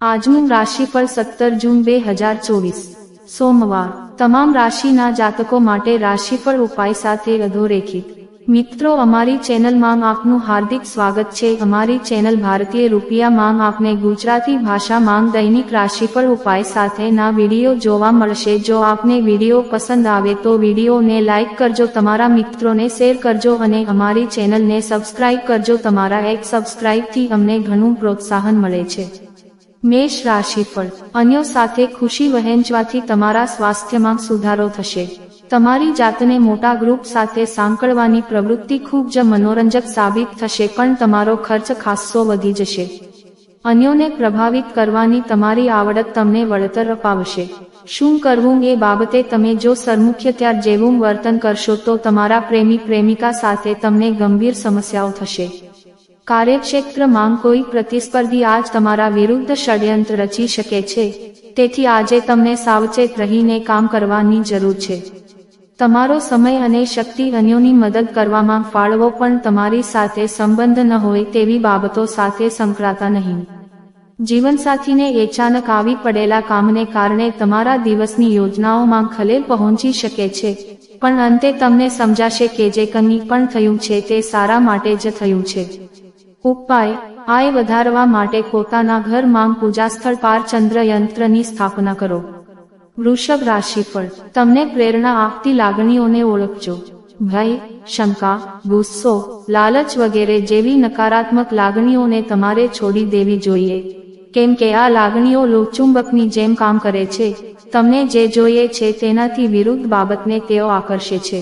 આજનું રાશિફળ સત્તર જૂન બે હજાર ચોવીસ. સોમવાર. તમામ રાશિના જાતકો માટે રાશિફળ ઉપાય સાથે અધોરેખિત. મિત્રો, અમારી ચેનલમાં આપનું હાર્દિક સ્વાગત છે. અમારી ચેનલ ભારતીય રૂપિયામાં આપને ગુજરાતી ભાષામાં દૈનિક રાશિફળ ઉપાય સાથેના વીડિયો જોવા મળશે. જો આપને વીડિયો પસંદ આવે તો વિડીયોને લાઇક કરજો, તમારા મિત્રોને શેર કરજો અને અમારી ચેનલને સબસ્ક્રાઇબ કરજો. તમારા એક સબસ્ક્રાઇબથી અમને ઘણું પ્રોત્સાહન મળે છે. મેષ રાશિફળ. અન્યો સાથે ખુશી વહેંચવાથી તમારા સ્વાસ્થ્યમાં સુધારો થશે. તમારી જાતને મોટા ગ્રુપ સાથે સાંકળવાની પ્રવૃત્તિ ખૂબ જ મનોરંજક સાબિત થશે, પણ તમારો ખર્ચ ખાસ્સો વધી જશે. અન્યોને પ્રભાવિત કરવાની તમારી આવડત તમને વળતર અપાવશે. શું કરવું એ બાબતે તમે જો સરમુખ્યત્યાર જેવું વર્તન કરશો તો તમારા પ્રેમી પ્રેમિકા સાથે તમને ગંભીર સમસ્યાઓ થશે. કાર્યક્ષેત્રમાં કોઈ પ્રતિસ્પર્ધી આજ તમારા વિરુદ્ધ ષડયંત્ર રચી શકે છે. તેથી આજે તમને સાવચેત રહીને કામ કરવાની જરૂર છે. તમારો સમય અને શક્તિ અન્યોની મદદ કરવામાં ફાળવો પણ તમારી સાથે સંબંધ ન હોય તેવી બાબતો સાથે સંકળાતા નહીં. જીવનસાથીને અચાનક આવી પડેલા કામને કારણે તમારા દિવસની યોજનાઓમાં ખલેલ પહોંચી શકે છે. પણ અંતે તમને સમજાશે કે જે કંઈ પણ થયું છે તે સારા માટે જ થયું છે. ઉપાય, આય વધારવા માટે પોતાના ઘરમાં પૂજાસ્થળ પાર ચંદ્ર યંત્રની સ્થાપના કરો. વૃષભ રાશિફળ, તમને પ્રેરણા આપતી લાગણીઓને ઓળખજો. ભય, શંકા, ગુસ્સો, લાલચ વગેરે જેવી નકારાત્મક લાગણીઓને તમારે છોડી દેવી જોઈએ. કેમ કે આ લાગણીઓ લોચુંબકની જેમ કામ કરે છે, તમને જે જોઈએ છે તેનાથી વિરુદ્ધ બાબતને તેઓ આકર્ષે છે.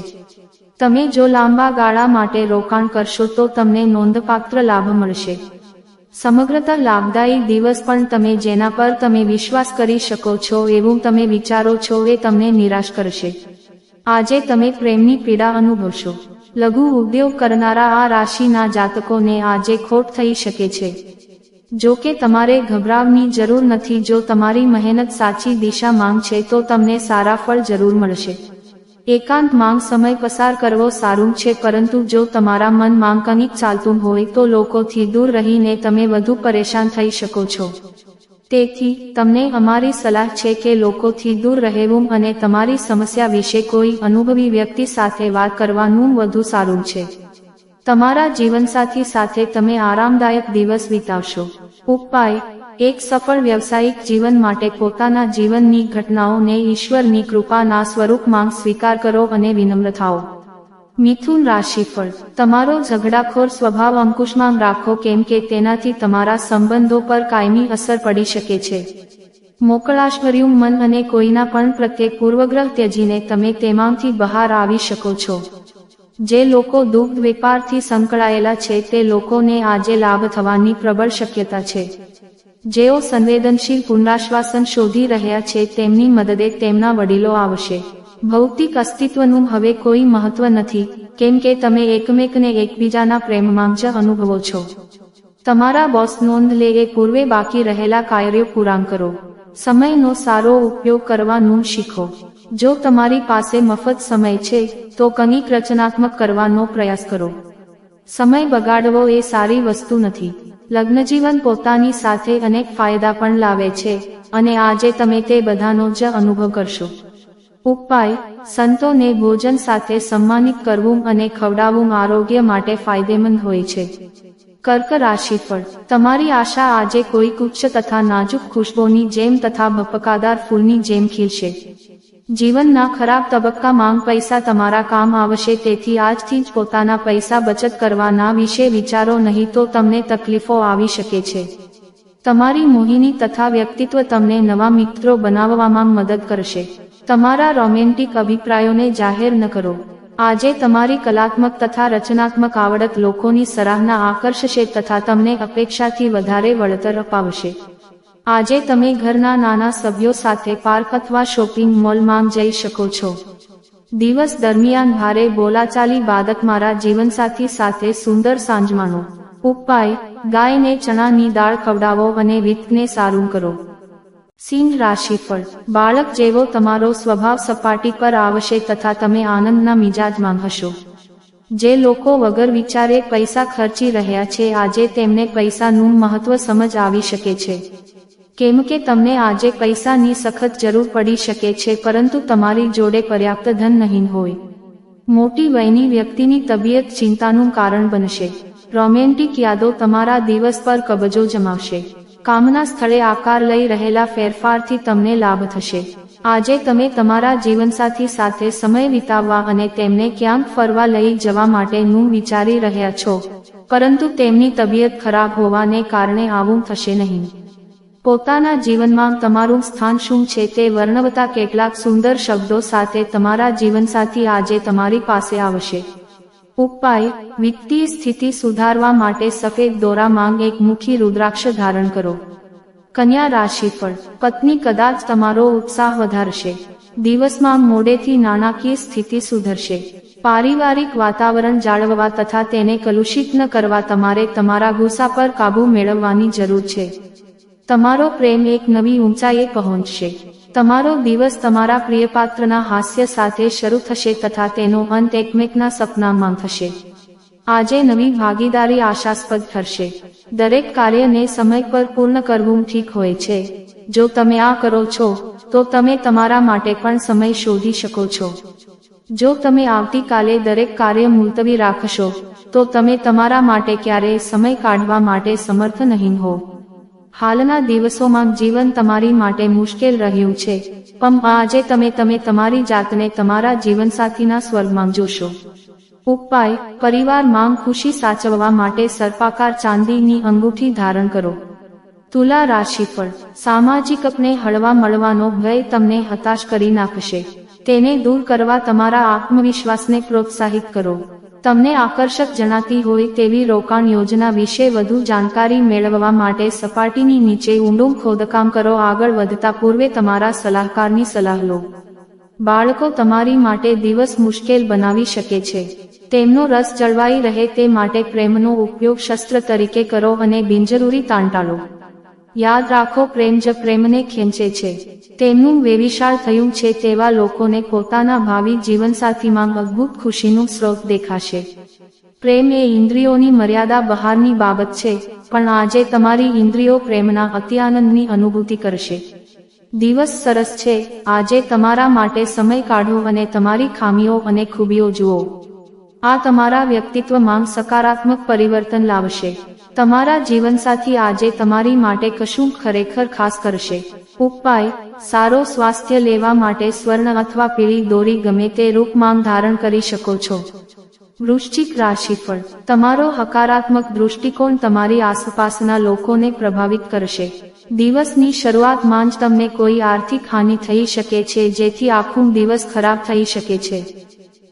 તમે જો લાંબા ગાળા માટે રોકાણ કરશો તો તમને નોંધપાત્ર લાભ મળશે. સમગ્રતા લાભદાયી દિવસ પણ તમે જેના પર તમે વિશ્વાસ કરી શકો છો એવું તમે વિચારો છો એ તમને નિરાશ કરશે. આજે તમે પ્રેમની પીડા અનુભવશો. લઘુ ઉદ્યોગ કરનારા આ રાશિના જાતકોને આજે ખોટ થઈ શકે છે. જો કે તમારે ગભરાવની જરૂર નથી જો તમારી મહેનત સાચી દિશા માંગ છે તો તમને સારા ફળ જરૂર મળશે. એકાંત માંગ સમય પસાર કરવો સારું છે, પરંતુ જો તમારા મન માંગ ચાલતું હોય તો લોકોથી દૂર રહીને તમે વધુ પરેશાન થઈ શકો છો. તેથી, તમને અમારી સલાહ છે કે લોકોથી દૂર રહેવું અને તમારી સમસ્યા વિશે કોઈ અનુભવી વ્યક્તિ સાથે વાત કરવાનું વધુ સારું છે. તમારા જીવનસાથી સાથે તમે આરામદાયક દિવસ વિતાવશો. ઉપાય એક સફળ વ્યવસાયિક જીવન માટે પોતાના જીવનની ઘટનાઓને ઈશ્વરની કૃપાના સ્વરૂપમાં સ્વીકાર કરો અને વિનમ્ર થાઓ. મિથુન રાશિફળ. તમારો ઝઘડાખોર સ્વભાવ અંકુશમાં રાખો કેમ કે તેનાથી તમારા સંબંધો પર કાયમી અસર પડી શકે છે. મોકળાશ્વર્યું મન અને કોઈના પણ પ્રત્યે પૂર્વગ્રહ ત્યજીને તમે તેમાંથી બહાર આવી શકો છો. જે લોકો દુગ્ધ વેપારથી સંકળાયેલા છે તે લોકોને આજે લાભ થવાની પ્રબળ શક્યતા છે. જેઓ સંવેદનશીલ પુનરાશ્વાસન શોધી રહ્યા છે તેમની મદદે તેમના વડીલો આવશે. ભૌતિક અસ્તિત્વનું હવે કોઈ મહત્વ નથી, કેમ કે તમે એકમેકને એકબીજાના પ્રેમમાં જ અનુભવો છો. તમારા બોસ નોંધ લે એ પૂર્વે બાકી રહેલા કાર્યો પૂરા કરો. સમયનો સારો ઉપયોગ કરવાનું શીખો. જો તમારી પાસે મફત સમય છે, તો કંઈક રચનાત્મક કરવાનો પ્રયાસ કરો. સમય બગાડવો એ સારી વસ્તુ નથી. લગ્નજીવન પોતાની સાથે અનેક ફાયદા પણ લાવે છે અને આજે તમે તે બધાનો જ અનુભવ કરશો. ઉપાય, સંતોને ભોજન સાથે સન્માનિત કરવું અને ખવડાવવું આરોગ્ય માટે ફાયદેમંદ હોય છે. કર્ક રાશિફળ તમારી આશા આજે કોઈ ઉચ્ચ તથા નાજુક ખુશ્બોની જેમ તથા ભપકાદાર ફૂલની જેમ ખીલશે. જીવનના ખરાબ તબક્કામાં પૈસા તમારા કામ આવશે, તેથી આજથી જ પોતાના પૈસા બચત કરવાના વિશે વિચારો, નહીં તો તમને તકલીફો આવી શકે છે. તમારી મોહિની તથા વ્યક્તિત્વ તમને નવા મિત્રો બનાવવામાં મદદ કરશે. તમારા રોમેન્ટિક અભિપ્રાયોને જાહેર ન કરો. આજે તમારી કલાત્મક તથા રચનાત્મક આવડત લોકોની સરાહના આકર્ષશે તથા તમને અપેક્ષાથી વધારે વળતર અપાવશે. આજે તમે ઘરના નાના સભ્યો સાથે પાર્ક અથવા શોપિંગ મોલમાં જઈ શકો છો. દિવસ દરમિયાન ભારે બોલાચાલી બાદક મારા જીવનસાથી સાથે સુંદર સાંજ માણો ઉપાય, ગાયને ચણાની દાળ ખવડાવો અને વિત્તને સારું કરો. સિંહ રાશિફળ. બાળક જેવો તમારો સ્વભાવ સપાટી પર આવશે તથા તમે આનંદના મિજાજમાં હશો. જે લોકો વગર વિચારે પૈસા ખર્ચી રહ્યા છે, આજે તેમને પૈસાનું મહત્વ સમજ આવી શકે છે. કેમ કે તમને આજે પૈસાની સખત જરૂર પડી શકે છે, પરંતુ તમારી જોડે પર્યાપ્ત ધન નહીં હોય. મોટી વયની વ્યક્તિની તબિયત ચિંતાનું કારણ બનશે. રોમેન્ટિક યાદો તમારા દિવસ પર કબજો જમાવશે. કામના સ્થળે આકાર લઈ રહેલા ફેરફારથી તમને લાભ થશે. આજે તમે તમારા જીવનસાથી સાથે સમય વિતાવવા અને તેમને ક્યાંક ફરવા લઈ જવા માટેનું વિચારી રહ્યા છો. પરંતુ તેમની તબિયત ખરાબ હોવાને કારણે આવું થશે નહીં. પોતાના જીવનમાં તમારું સ્થાન શું છે તે વર્ણવતા કેટલાક સુંદર શબ્દો સાથે તમારા જીવનસાથી આજે તમારી પાસે આવશે. ઉપાય, વિત્તીય સ્થિતિ સુધારવા માટે સફેદ દોરા માંગ એક મુખી રુદ્રાક્ષ ધારણ કરો. કન્યા રાશિ પર પત્ની કદાચ તમારો ઉત્સાહ વધારશે. દિવસમાં મોડેથી નાણાકીય સ્થિતિ સુધરશે. પારિવારિક વાતાવરણ જાળવવા તથા તેને કલુષિત ન કરવા તમારે તમારા ગુસ્સા પર કાબૂ મેળવવાની જરૂર છે. તમારો પ્રેમ એક નવી ઊંચાઈએ પહોંચશે. તમારો દિવસ તમારા પ્રિયપાત્રના હાસ્ય સાથે શરૂ થશે તથા તેનો અંત એકમેકના સપનામાં થશે. આજે નવી ભાગીદારી આશાસ્પદ ઠરશે દરેક કાર્યને સમય પર પૂર્ણ કરવું ઠીક હોય છે. જો તમે આ કરો છો, તો તમે તમારા માટે પણ સમય શોધી શકો છો. જો તમે આવતીકાલે દરેક કાર્ય મુલતવી રાખશો, તો તમે તમારા માટે ક્યારેય સમય કાઢવા માટે સમર્થ નહીં હો. હાલના દિવસોમાં જીવન તમારી માટે મુશ્કેલ રહ્યું છે. પણ આજે તમે તમે તમારી જાતને તમારા જીવનસાથીના સ્વર્ગમાં જોશો. ઉપાય, પરિવાર માંગ ખુશી સાચવવા માટે સર્પાકાર ચાંદીની અંગૂઠી ધારણ કરો. તુલા રાશિફળ સામાજિક અપને હળવા મળવાનો ભય તમને હતાશ કરી નાખશે. તેને દૂર કરવા તમારા આત્મવિશ્વાસને પ્રોત્સાહિત કરો. તમને આકર્ષક જણાતી હોય તેવી રોકાણ યોજના વિશે વધુ જાણકારી મેળવવા માટે સપાટીની નીચે ઊંડું ખોદકામ કરો. આગળ વધતા પૂર્વે તમારા સલાહકારની સલાહ લો. બાળકો તમારી માટે દિવસ મુશ્કેલ બનાવી શકે છે. તેમનો રસ જળવાઈ રહે તે માટે પ્રેમનો ઉપયોગ શસ્ત્ર તરીકે કરો અને બિનજરૂરી તાણ ટાળો યાદ રાખો, પ્રેમ જ પ્રેમને ખેંચે છે. તેમનું વેવિશાળ થયું છે તેવા લોકોને પોતાના ભાવિ જીવનસાથીમાં મજબૂત ખુશીનું સ્રોત દેખાશે. પ્રેમ એ ઇન્દ્રિયોની મર્યાદા બહારની બાબત છે, પણ આજે તમારી ઇન્દ્રિયો પ્રેમના અતિઆનંદની અનુભૂતિ કરશે. દિવસ સરસ છે, આજે તમારા માટે સમય કાઢો અને તમારી ખામીઓ અને ખૂબીઓ જુઓ. આ તમારા વ્યક્તિત્વમાં સકારાત્મક પરિવર્તન લાવશે. તમારા જીવનસાથી આજે તમારી માટે કશું ખરેખર ખાસ કરશે. ઉપાય, સારો સ્વાસ્થ્ય લેવા માટે સ્વર્ણ અથવા પીળી દોરી ગમે તે રૂપમાં ધારણ કરી શકો છો. વૃશ્ચિક રાશિફળ. તમારો હકારાત્મક દૃષ્ટિકોણ તમારી આસપાસના લોકોને પ્રભાવિત કરશે. દિવસની શરૂઆતમાં જ તમને કોઈ આર્થિક હાનિ થઈ શકે છે, જેથી આખું દિવસ ખરાબ થઈ શકે છે.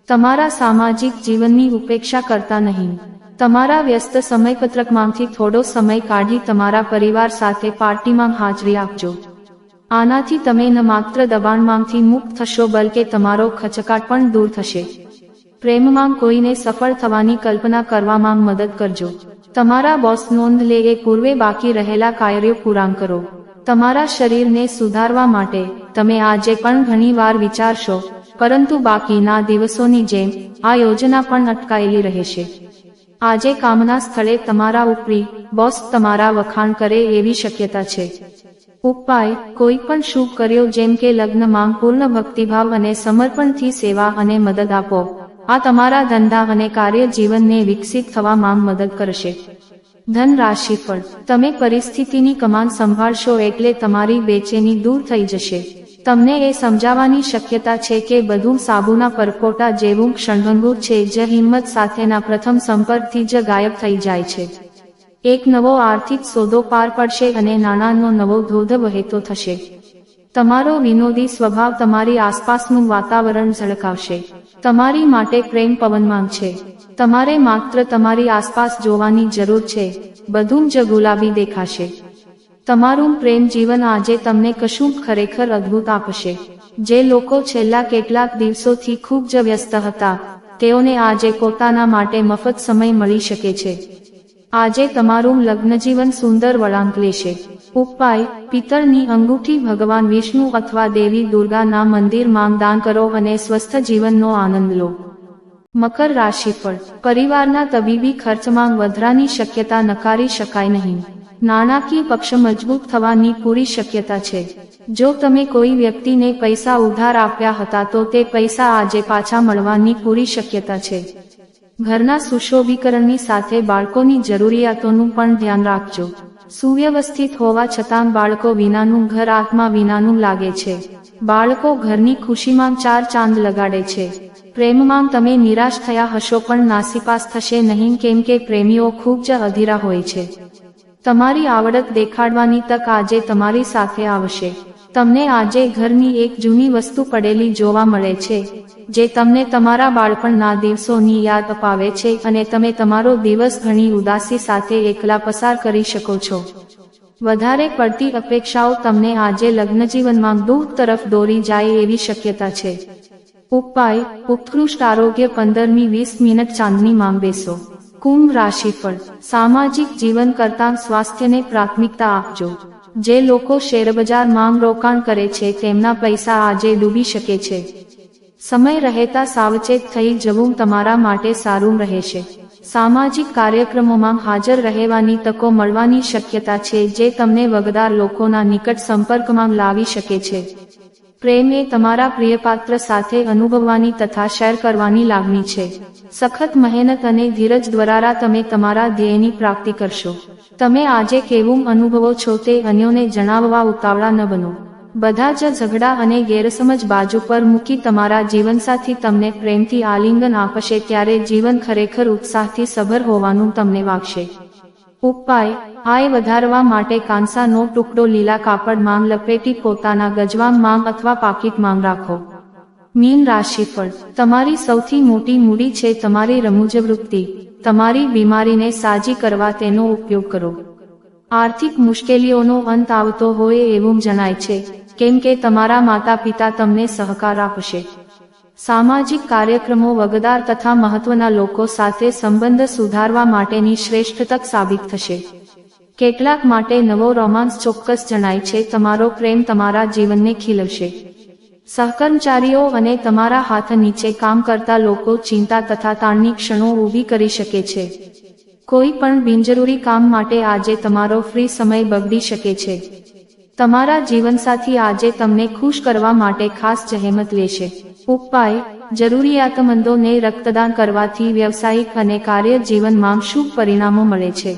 તમારા સામાજિક જીવનની ઉપેક્ષા કરતા નહીં. તમારા વ્યસ્ત સમયપત્રકમાંથી થોડો સમય કાઢી તમારા પરિવાર સાથે પાર્ટીમાં હાજરી આપજો. આનાથી તમે ન માત્ર દબાણમાંથી મુક્ત થશો, બલકે તમારો ખચકાટ પણ દૂર થશે. પ્રેમમાં કોઈને સફળ થવાની કલ્પના કરવામાં મદદ કરજો. તમારા બોસ નોંધ લે એ પૂર્વે બાકી રહેલા કાર્યો પૂરાં કરો. તમારા શરીરને સુધારવા માટે તમે આજે પણ ઘણી વાર વિચારશો, પરંતુ બાકીના દિવસોની જેમ આ યોજના પણ અટકાયેલી રહેશે. આજે કામના સ્થળે તમારા ઉપરી બોસ તમારા વખાણ કરે એવી શક્યતા છે. ઉપાય, કોઈ પણ શુભ કર્યો જેમ કે લગ્નમાં પૂર્ણ ભક્તિભાવ અને સમર્પણથી સેવા અને મદદ આપો. આ તમારા ધંધા અને કાર્ય જીવનને વિકસિત થવામાં મદદ કરશે. ધન રાશિ પર તમે પરિસ્થિતિની કમાન સંભાળશો એટલે તમારી બેચેની દૂર થઈ જશે. તમને એ સમજાવવાની શક્યતા છે કે બધું સાબુના પરકોટા જેવું ક્ષણભંગુર છે, જે હિંમત સાથેના પ્રથમ સંપર્કથી જ ગાયબ થઈ જાય છે. એક નવો આર્થિક સોદો પાર પડશે અને નાણાંનો નવો ધોધ વહેતો થશે. તમારો વિનોદી સ્વભાવ તમારી આસપાસનું વાતાવરણ ઝળકાવશે. તમારી માટે પ્રેમ પવનમાં છે. તમારે માત્ર તમારી આસપાસ જોવાની જરૂર છે. બધું જ ગુલાબી દેખાશે. તમારું પ્રેમ જીવન આજે તમને કશું ખરેખર અદ્ભુત આપશે. જે લોકો છેલ્લા કેટલાક દિવસોથી ખૂબ જ વ્યસ્ત હતા, તેઓને આજે પોતાના માટે મફત સમય મળી શકે છે. આજે તમારું લગ્નજીવન સુંદર વળાંક લેશે. ઉપાય પિત્તળની અંગૂઠી ભગવાન વિષ્ણુ અથવા દેવી દુર્ગાના મંદિરમાં દાન કરો અને સ્વસ્થ જીવનનો આનંદ લો. મકર રાશિફળ પરિવારના તબીબી ખર્ચમાં વધારાની શક્યતા નકારી શકાય નહીં. નાણાકીય પક્ષ મજબૂત થવાની પૂરી શક્યતા છે. જો તમે કોઈ વ્યક્તિને પૈસા ઉધાર આપ્યા હતા તો તે પૈસા આજે પાછા મળવાની પૂરી શક્યતા છે. ઘરના સુશોભીકરણની સાથે બાળકોની જરૂરિયાતોનું પણ ધ્યાન રાખજો. સુવ્યવસ્થિત હોવા છતાં બાળકો વિનાનું ઘર આત્મા વિનાનું લાગે છે. બાળકો ઘરની ખુશીમાં ચાર ચાંદ લગાડે છે. પ્રેમમાં તમે નિરાશ થયા હશો પણ નાસીપાસ થશે નહીં કેમ કે પ્રેમીઓ ખૂબ જ અધીરા હોય છે. તમારી આવડત દેખાડવાની તક આજે તમારી સાથે આવશે. તમને આજે ઘરની એક જૂની વસ્તુ પડેલી જોવા મળે છે, જે તમને તમારા બાળપણના દિવસોની યાદ અપાવે છે અને તમે તમારો દિવસ ઘણી ઉદાસી સાથે એકલા પસાર કરી શકો છો. વધારે પડતી અપેક્ષાઓ તમને આજે લગ્નજીવનમાં દૂર તરફ દોરી જાય એવી શક્યતા છે. ઉપાય, ઉત્કૃષ્ટ આરોગ્ય પંદરમી વીસ મિનિટ ચાંદની માં બેસો કુંભ રાશિફળ સામાજિક જીવન કરતાં સ્વાસ્થ્યને પ્રાથમિકતા આપજો. જે લોકો શેરબજાર માંગ રોકાણ કરે છે, તેમના પૈસા આજે ડૂબી શકે છે. સમય રહેતા સાવચેત થઈ જવું તમારા માટે સારું રહેશે. સામાજિક કાર્યક્રમોમાં હાજર રહેવાની તકો મળવાની શક્યતા છે, જે તમને વગદાર લોકોના નિકટ સંપર્કમાં લાવી શકે છે. પ્રેમ એ તમારા પ્રિયપાત્ર સાથે અનુભવવાની તથા શેર કરવાની લાગણી છે. સખત મહેનત અને ધીરજ દ્વારા તમે તમારા ધ્યેયની પ્રાપ્તિ કરશો. તમે આજે કેવું અનુભવો છો તે અન્યોને જણાવવા ઉતાવળા ન બનો. બધા જ ઝઘડા અને ગેરસમજ બાજુ પર મૂકી તમારા જીવનસાથી તમને પ્રેમથી આલિંગન આપશે ત્યારે જીવન ખરેખર ઉત્સાહથી સભર હોવાનું તમને વાગશે. ઉપાય, આય વધારવા માટે કાંસાનો ટુકડો લીલા કાપડ માંગ લપેટી પોતાના ગજવામ અથવા પાકીટ માંગ રાખો. મીન રાશિફળ તમારી સૌથી મોટી મૂડી છે તમારી રમૂજ વૃત્તિ, તમારી બીમારીને સાજી કરવા તેનો ઉપયોગ કરો. આર્થિક મુશ્કેલીઓનો અંત આવતો હોય એવું જણાય છે, કેમ કે તમારા માતા પિતા તમને સહકાર આપશે. સામાજિક કાર્યક્રમો વગદાર તથા મહત્વના લોકો સાથે સંબંધ સુધારવા માટેની શ્રેષ્ઠ તક સાબિત થશે. કેટલાક માટે નવો રોમાન્સ ચોક્કસ જણાય છે, તમારો પ્રેમ તમારા જીવનને ખીલવશે. સહકર્મચારીઓ અને તમારા હાથ નીચે કામ કરતા લોકો ચિંતા તથા તાણની ક્ષણો ઊભી કરી શકે છે. કોઈ પણ બિનજરૂરી કામ માટે આજે તમારો ફ્રી સમય બગડી શકે છે. તમારા જીવનસાથી આજે તમને ખુશ કરવા માટે ખાસ જહેમત લેશે. ઉપાય જરૂરિયાતમંદોને રક્તદાન કરવાથી વ્યવસાયિક અને કાર્ય જીવનમાં શુભ પરિણામો મળે છે.